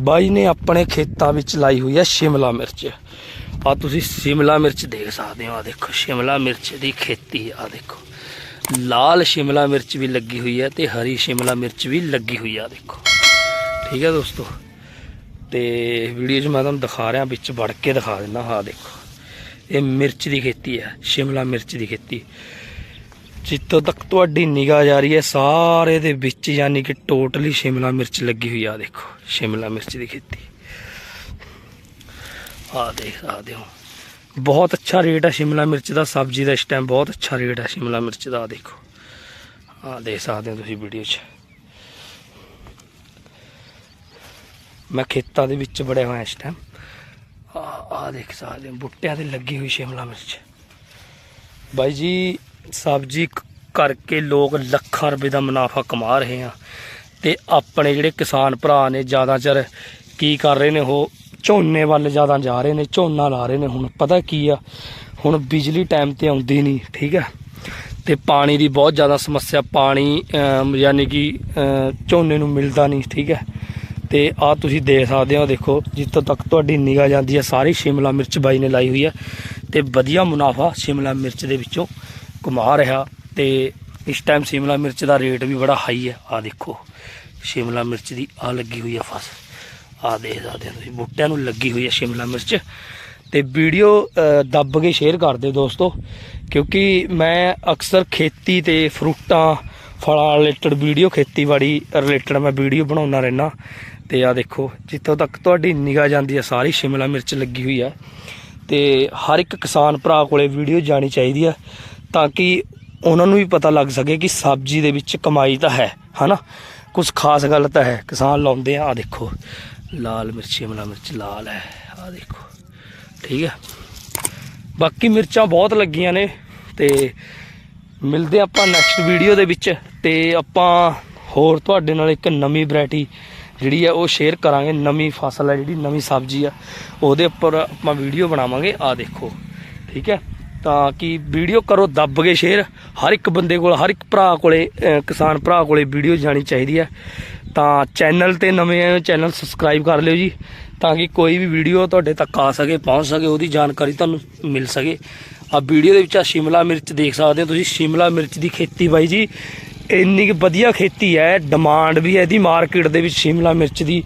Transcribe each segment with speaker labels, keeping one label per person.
Speaker 1: ਬਾਈ ਨੇ ਆਪਣੇ ਖੇਤਾਂ ਵਿੱਚ ਲਾਈ ਹੋਈ ਹੈ ਸ਼ਿਮਲਾ ਮਿਰਚ। ਆ ਤੁਸੀਂ ਸ਼ਿਮਲਾ ਮਿਰਚ ਦੇਖ ਸਕਦੇ ਹੋ, ਆ ਦੇਖੋ, ਸ਼ਿਮਲਾ ਮਿਰਚ ਦੀ ਖੇਤੀ, ਆ ਦੇਖੋ। ਲਾਲ ਸ਼ਿਮਲਾ ਮਿਰਚ ਵੀ ਲੱਗੀ ਹੋਈ ਹੈ ਤੇ ਹਰੀ ਸ਼ਿਮਲਾ ਮਿਰਚ ਵੀ ਲੱਗੀ ਹੋਈ ਆ, ਦੇਖੋ। ਠੀਕ ਹੈ ਦੋਸਤੋ, ਤੇ ਵੀਡੀਓ 'ਚ ਮੈਂ ਤੁਹਾਨੂੰ ਦਿਖਾ ਰਿਹਾ, ਵਿੱਚ ਵੜ ਕੇ ਦਿਖਾ ਦਿੰਦਾ ਹਾਂ ਦੇਖੋ। ਇਹ ਮਿਰਚ ਦੀ ਖੇਤੀ ਹੈ, ਸ਼ਿਮਲਾ ਮਿਰਚ ਦੀ ਖੇਤੀ। ਜਿੱਥੋਂ ਤੱਕ ਤੁਹਾਡੀ ਨਿਗਾਹ ਜਾ ਰਹੀ ਹੈ, ਸਾਰੇ ਦੇ ਵਿੱਚ ਯਾਨੀ ਕਿ ਟੋਟਲੀ ਸ਼ਿਮਲਾ ਮਿਰਚ ਲੱਗੀ ਹੋਈ ਆ ਦੇਖੋ, ਸ਼ਿਮਲਾ ਮਿਰਚ ਦੀ ਖੇਤੀ। ਆ ਦੇਖ ਸਕਦੇ ਹੋ ਬਹੁਤ ਅੱਛਾ ਰੇਟ ਹੈ ਸ਼ਿਮਲਾ ਮਿਰਚ ਦਾ, ਸਬਜ਼ੀ ਦਾ ਇਸ ਟਾਈਮ ਬਹੁਤ ਅੱਛਾ ਰੇਟ ਹੈ ਸ਼ਿਮਲਾ ਮਿਰਚ ਦਾ, ਆਹ ਦੇਖੋ। ਆ ਦੇਖ ਸਕਦੇ ਹੋ ਤੁਸੀਂ ਵੀਡੀਓ 'ਚ। ਮੈਂ ਖੇਤਾਂ ਦੇ ਵਿੱਚ ਬੜਿਆ ਹੋਇਆ ਇਸ ਟਾਈਮ ਆ ਆ ਦੇਖ ਸਕਦੇ ਹੋ, ਬੁੱਟਿਆਂ ਤੇ ਲੱਗੀ ਹੋਈ ਸ਼ਿਮਲਾ ਮਿਰਚ। ਬਾਈ ਜੀ ਸਬਜ਼ੀ ਕਰਕੇ ਲੋਕ ਲੱਖਾਂ ਰੁਪਏ ਦਾ ਮੁਨਾਫਾ ਕਮਾ ਰਹੇ ਆ। ਤੇ ਆਪਣੇ ਜਿਹੜੇ ਕਿਸਾਨ ਭਰਾ ਨੇ ਜ਼ਿਆਦਾ ਚਿਰ ਕੀ ਕਰ ਰਹੇ ਨੇ, ਉਹ ਝੋਨੇ ਵੱਲ ਜ਼ਿਆਦਾ ਜਾ ਰਹੇ ਨੇ, ਝੋਨਾ ਲਾ ਰਹੇ ਨੇ। ਹੁਣ ਪਤਾ ਕੀ ਆ, ਹੁਣ ਬਿਜਲੀ ਟਾਈਮ ਤੇ ਆਉਂਦੀ ਨਹੀਂ, ਠੀਕ ਹੈ ਤੇ ਪਾਣੀ ਦੀ ਬਹੁਤ ਜ਼ਿਆਦਾ ਸਮੱਸਿਆ, ਪਾਣੀ ਯਾਨੀ ਕਿ ਝੋਨੇ ਨੂੰ ਮਿਲਦਾ ਨਹੀਂ, ਠੀਕ ਹੈ ਤੇ ਆ ਤੁਸੀਂ ਦੇਖ ਸਕਦੇ ਹੋ, ਦੇਖੋ, ਜਿੱਥੋਂ ਤੱਕ ਤੁਹਾਡੀ ਨਿਗਾਹ ਜਾਂਦੀ ਹੈ ਸਾਰੀ ਸ਼ਿਮਲਾ ਮਿਰਚ ਬਾਈ ਨੇ ਲਾਈ ਹੋਈ ਹੈ ਤੇ ਵਧੀਆ ਮੁਨਾਫਾ ਸ਼ਿਮਲਾ ਮਿਰਚ ਦੇ ਵਿੱਚੋਂ ਕਮਾ ਰਿਹਾ ਤੇ ਇਸ ਟਾਈਮ ਸ਼ਿਮਲਾ ਮਿਰਚ ਦਾ ਰੇਟ ਵੀ ਬੜਾ ਹਾਈ ਹੈ। ਆ ਦੇਖੋ, ਸ਼ਿਮਲਾ ਮਿਰਚ ਦੀ ਆ ਲੱਗੀ ਹੋਈ ਹੈ ਫਸ। ਆ ਦੇਖ ਸਕਦੇ ਹੋ ਤੁਸੀਂ, ਬੂਟਿਆਂ ਨੂੰ ਲੱਗੀ ਹੋਈ ਹੈ ਸ਼ਿਮਲਾ ਮਿਰਚ। ਤੇ ਵੀਡੀਓ ਦੱਬ ਕੇ ਸ਼ੇਅਰ ਕਰ ਦਿਓ ਦੋਸਤੋ, ਕਿਉਂਕਿ ਮੈਂ ਅਕਸਰ ਖੇਤੀ ਤੇ ਫਰੂਟਾਂ ਫਲਾਂ ਰਿਲੇਟਡ ਵੀਡੀਓ ਖੇਤੀਬਾੜੀ ਰਿਲੇਟਡ ਮੈਂ ਵੀਡੀਓ ਬਣਾਉਣਾ ਰਹਿਣਾ ਤੇ ਆ ਦੇਖੋ, ਜਿੱਥੋਂ ਤੱਕ ਤੁਹਾਡੀ ਨਿਗਾਹ ਜਾਂਦੀ ਹੈ, ਸਾਰੀ ਸ਼ਿਮਲਾ ਮਿਰਚ ਲੱਗੀ ਹੋਈ ਆ ਤੇ ਹਰ ਇੱਕ ਕਿਸਾਨ ਭਰਾ ਕੋਲੇ ਵੀਡੀਓ ਜਾਣੀ ਚਾਹੀਦੀ ਹੈ। ਤਾਂ ਕਿ ਉਹਨਾਂ ਨੂੰ ਵੀ ਪਤਾ ਲੱਗ ਸਕੇ ਕਿ ਸਬਜ਼ੀ ਦੇ ਵਿੱਚ ਕਮਾਈ ਤਾਂ ਹੈ, ਹਨਾ? ਕੁਝ ਖਾਸ ਗੱਲ ਤਾਂ ਹੈ। ਕਿਸਾਨ ਲਾਉਂਦੇ ਆ ਆ ਦੇਖੋ। ਲਾਲ ਮਿਰਚ, ਸ਼ਿਮਲਾ ਮਿਰਚ ਲਾਲ ਹੈ ਆ ਦੇਖੋ। ਠੀਕ ਹੈ? ਬਾਕੀ ਮਿਰਚਾਂ ਬਹੁਤ ਲੱਗੀਆਂ ਨੇ ਤੇ ਮਿਲਦੇ ਆਪਾਂ ਨੈਕਸਟ ਵੀਡੀਓ ਦੇ ਵਿੱਚ ਤੇ ਆਪਾਂ ਹੋਰ ਤੁਹਾਡੇ ਨਾਲ ਇੱਕ ਨਵੀਂ ਵੈਰਾਈਟੀ ਜਿਹੜੀ ਆ ਉਹ ਸ਼ੇਅਰ ਕਰਾਂਗੇ। ਨਵੀਂ ਫਸਲ ਹੈ ਜਿਹੜੀ, ਨਵੀਂ ਸਬਜ਼ੀ ਆ। ਉਹਦੇ ਉੱਪਰ ਆਪਾਂ ਵੀਡੀਓ ਬਣਾਵਾਂਗੇ ਆ ਦੇਖੋ। ਠੀਕ ਹੈ? ਤਾਂ ਕਿ ਵੀਡੀਓ ਕਰੋ ਦੱਬ ਕੇ ਸ਼ੇਅਰ। ਹਰ ਇੱਕ ਬੰਦੇ ਕੋਲ, ਹਰ ਇੱਕ ਭਰਾ ਕੋਲੇ ਕਿਸਾਨ ਭਰਾ ਕੋਲੇ ਵੀਡੀਓ ਜਾਣੀ ਚਾਹੀਦੀ ਹੈ। ਤਾਂ ਚੈਨਲ ਤੇ ਨਵੇਂ ਆਏ ਹੋ, ਚੈਨਲ ਸਬਸਕ੍ਰਾਈਬ ਕਰ ਲਿਓ ਜੀ, ਤਾਂ ਕਿ ਕੋਈ ਵੀ ਵੀਡੀਓ ਤੁਹਾਡੇ ਤੱਕ ਆ ਸਕੇ, ਪਹੁੰਚ ਸਕੇ, ਉਹਦੀ ਜਾਣਕਾਰੀ ਤੁਹਾਨੂੰ ਮਿਲ ਸਕੇ। ਆ ਵੀਡੀਓ ਦੇ ਵਿੱਚ ਆ ਸ਼ਿਮਲਾ ਮਿਰਚ ਦੇਖ ਸਕਦੇ ਹੋ ਤੁਸੀਂ, ਸ਼ਿਮਲਾ ਮਿਰਚ ਦੀ ਖੇਤੀ ਬਾਈ ਜੀ, ਇੰਨੀ ਕੁ ਵਧੀਆ ਖੇਤੀ ਹੈ ਡਿਮਾਂਡ ਵੀ ਹੈ ਇਹਦੀ ਮਾਰਕੀਟ ਦੇ ਵਿੱਚ ਸ਼ਿਮਲਾ ਮਿਰਚ ਦੀ,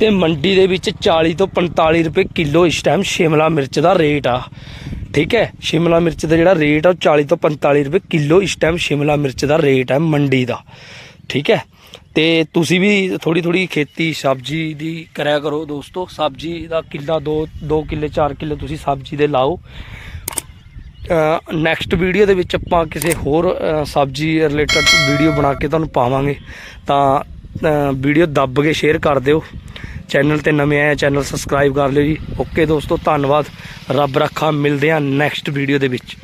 Speaker 1: ਤੇ ਮੰਡੀ ਦੇ ਵਿੱਚ 40 ਤੋਂ 45 ਰੁਪਏ ਕਿਲੋ ਇਸ ਟਾਈਮ ਸ਼ਿਮਲਾ ਮਿਰਚ ਦਾ ਰੇਟ ਆ। ਠੀਕ ਹੈ? ਸ਼ਿਮਲਾ ਮਿਰਚ ਦਾ ਜਿਹੜਾ ਰੇਟ ਆ ਉਹ 40 ਤੋਂ 45 ਰੁਪਏ ਕਿਲੋ ਇਸ ਟਾਈਮ ਸ਼ਿਮਲਾ ਮਿਰਚ ਦਾ ਰੇਟ ਹੈ ਮੰਡੀ ਦਾ। ਠੀਕ ਹੈ? ਤੇ ਤੁਸੀਂ ਵੀ ਥੋੜੀ ਥੋੜੀ ਖੇਤੀ ਸਬਜ਼ੀ ਦੀ ਕਰਿਆ ਕਰੋ ਦੋਸਤੋ। ਸਬਜ਼ੀ ਦਾ ਕਿੱਲਾ 2 2 ਕਿੱਲੇ 4 ਕਿੱਲੇ ਤੁਸੀਂ ਸਬਜ਼ੀ ਦੇ ਲਾਓ। ਨੈਕਸਟ ਵੀਡੀਓ ਦੇ ਵਿੱਚ ਆਪਾਂ ਕਿਸੇ ਹੋਰ ਸਬਜ਼ੀ ਰਿਲੇਟਡ ਵੀਡੀਓ ਬਣਾ ਕੇ ਤੁਹਾਨੂੰ ਪਾਵਾਂਗੇ। ਤਾਂ ਵੀਡੀਓ ਦੱਬ ਕੇ ਸ਼ੇਅਰ ਕਰ ਦਿਓ। ਚੈਨਲ ਤੇ ਨਵੇਂ ਆਏ ਚੈਨਲ ਸਬਸਕ੍ਰਾਈਬ ਕਰ ਲਿਓ ਜੀ। ਓਕੇ ਦੋਸਤੋ, ਧੰਨਵਾਦ। ਰੱਬ ਰੱਖਾ, ਮਿਲਦੇ ਆ ਨੈਕਸਟ ਵੀਡੀਓ ਦੇ ਵਿੱਚ।